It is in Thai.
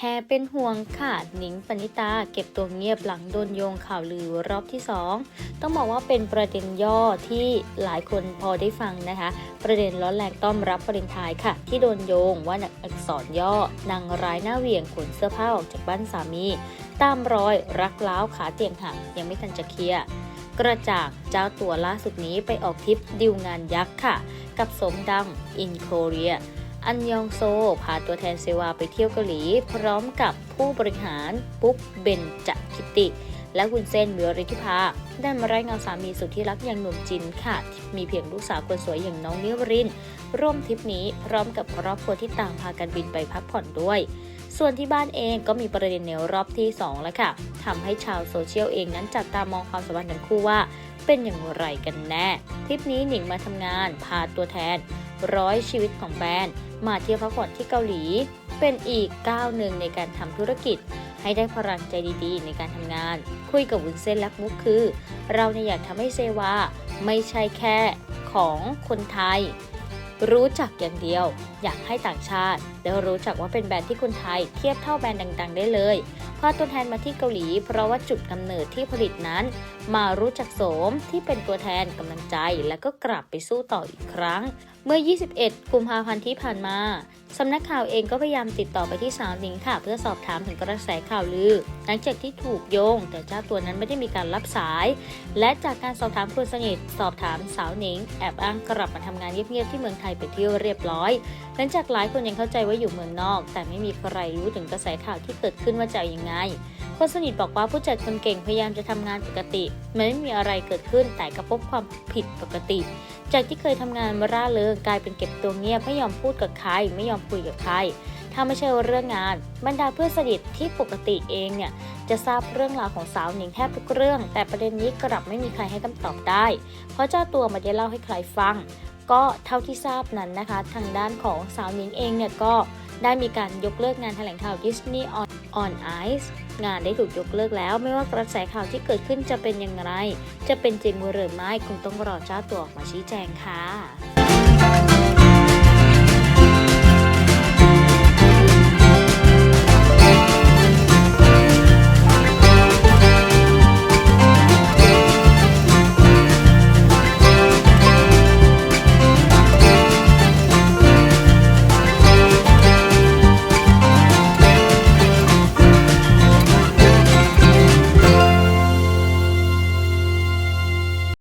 แฮเป็นห่วงค่ะหนิงปณิตาเก็บตัวเงียบหลังโดนโยงข่าวลือรอบที่ 2 ต้องบอกว่าเป็นประเด็นย่อที่หลายคนพอได้ฟังนะคะ ประเด็นร้อนแรงต้อมรับประเด็นทายค่ะ ที่โดนโยงว่านักอักษรย่อนางร้ายหน้าเหวี่ยงขนเสื้อผ้าออกจากบ้านสามี ตามรอยรักล้าวขาเตียงหักยังไม่ทันจะเคลียร์กระจางเจ้าตัวล่าสุดนี้ไปออกทริปดิวงานยักษ์ค่ะ กับสมดังอินโคเรีย อันยองโซพาตัวแทนเซวาไปเที่ยวเกาหลี พร้อมกับผู้บริหารปุ๊บเบนจคิติ และคุณเซนวิริธิภาได้มารายงานสามีสุดที่รักอย่างหนุ่มจินค่ะ มีเพียงลูกสาวคนสวยอย่างน้องนิวรินร์ร่วมทริปนี้พร้อมกับครอบครัวที่ต่างพากันบินไปพักผ่อนด้วย ส่วนที่บ้านเองก็มีประเด็นในรอบที่ 2 แล้วค่ะทำให้ชาวโซเชียลเองนั้นจับตามองความสัมพันธ์ทั้งคู่ว่าเป็นอย่างไรกันแน่ ทริปนี้หนิงมาทำงานพาตัวแทน ร้อยชีวิตของแบรนด์ มาเที่ยวพักผ่อนที่เกาหลี เป็นอีกก้าวหนึ่งในการทำธุรกิจ ให้ได้พลังใจดีๆ ในการทำงาน คุยกับวุ้นเส้นและมุกคือ เราเนี่ยอยากทำให้เซวาไม่ใช่แค่ของคนไทย รู้จักอย่างเดียวอยากให้ต่างชาติได้รู้จักว่าเป็นแบรนด์ที่คนไทยเทียบเท่าแบรนด์ดัง ๆ ได้เลยพาตัวแทนมาที่เกาหลี เพราะว่าจุดกำเนิดที่ผลิตนั้น มารู้จักโสมที่เป็นตัวแทนกำลังใจ แล้วก็กลับไปสู้ต่ออีกครั้ง เมื่อ 21 กุมภาพันธ์ที่ผ่านมาสำนักข่าวเองก็พยายามติดต่อไปที่สาวหนิงค่ะ เพื่อสอบถามถึงกระแสข่าวลือ หลังจากที่ถูกโยง แต่เจ้าตัวนั้นไม่ได้มีการรับสาย และจากการสอบถามคนสนิทสอบถามสาวหนิง แอบอ้างกลับมาทำงานเงียบๆที่เมืองไทยไปเที่ยวเรียบร้อย หลังจากหลายคนยังเข้าใจว่าอยู่เมืองนอก แต่ไม่มีใครรู้ถึงกระแสข่าวที่เกิดขึ้นว่าจะยังไง คนสนิทบอกว่าผู้จัดคนเก่งพยายามจะทำงานปกติมันไม่มีอะไรเกิดขึ้นแต่ก็พบความผิดปกติ จากที่เคยทำงานมาร่าเริงกลายเป็นเก็บตัวเงียบไม่ยอมพูดกับใครไม่ยอมคุยกับใครถ้าไม่ใช่เรื่องงาน บรรดาเพื่อนสนิทที่ปกติเองเนี่ยจะทราบเรื่องราวของสาวหนิงแทบทุกเรื่อง แต่ประเด็นนี้กลับไม่มีใครให้คำตอบได้ เพราะเจ้าตัวไมาได้เล่าให้ใครฟัง ก็เท่าที่ทราบนั้นนะคะ ทางด้านของสาวหนิงเองเนี่ยก็ได้มีการยกเลิกงานแถลงข่าวดิสนีย์ออนไอซ์งานได้ถูกยกเลิกแล้ว ไม่ว่ากระแสข่าวที่เกิดขึ้นจะเป็นอย่างไร จะเป็นจริงหรือไม่คงต้องรอเจ้าตัวออกมาชี้แจงค่ะ